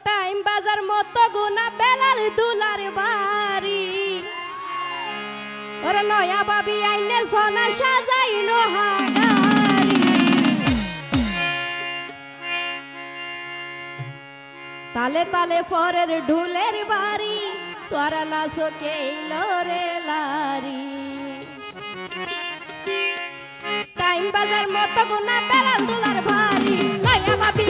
Time বাজার মতো গুনা বেলাল দুলার বাড়ি ওর নয়া বাবি আইনে সোনা সাজাই তালে তালে পরের ঢুলের বাড়ি তোরা না শোকেইল রে লারি টাইম বাজার মতো গুনা বেলাল দুলার বাড়ি নয়া বাবি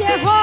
Pierrot.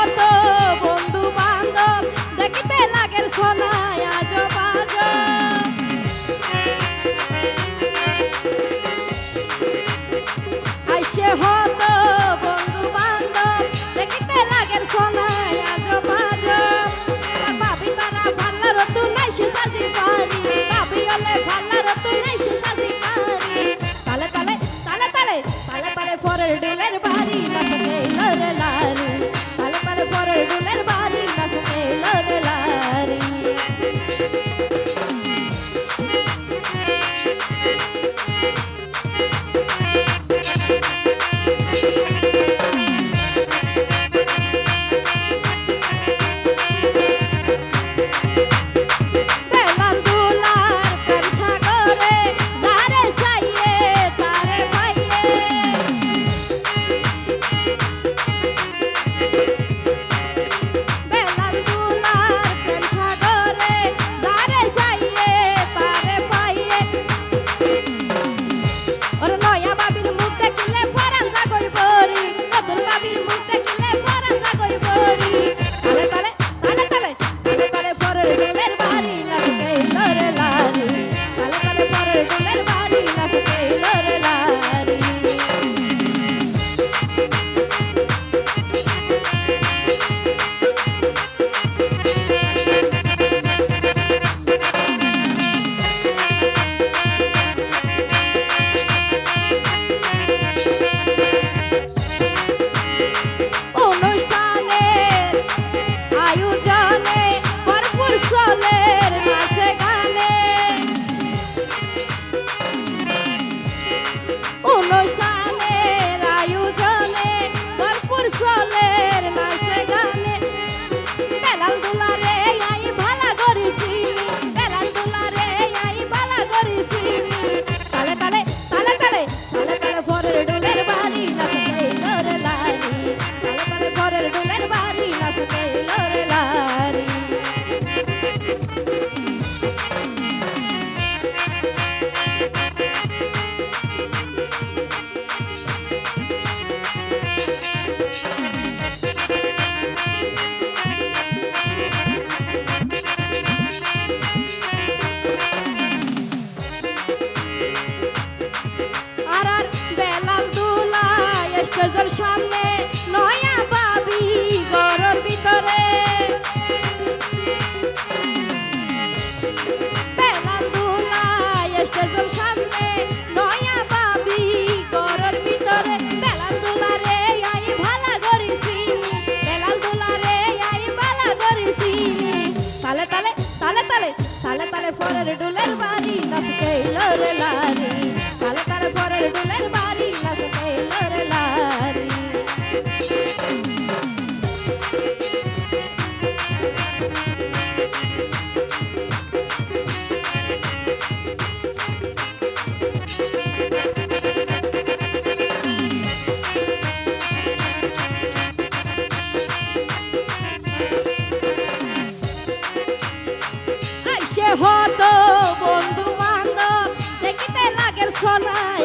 সঙ্গে নয়া পাবি গরর ভিতরে। বেলার দুলায় স্টেজের সামনে নয়া পাবি গরর ভিতরে। বেলার দুলারে আই ভালা করিসি বেলার দুলারে আই ভালা করিসি তালে তালে তালে তালে তালে তালে ফরের ডুলের বাড়ি নাচতে লরে লা বন্ধু বান্ধব দেখিতে লাগের সোনা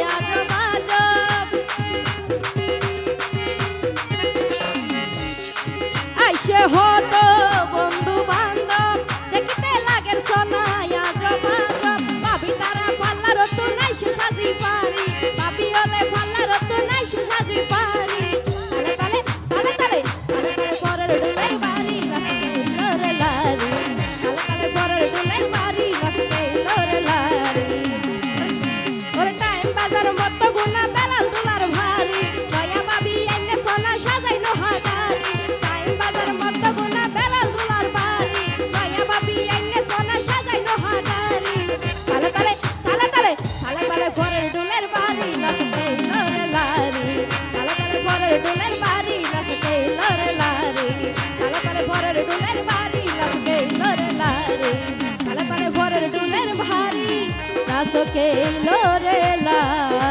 কেলো রে লা।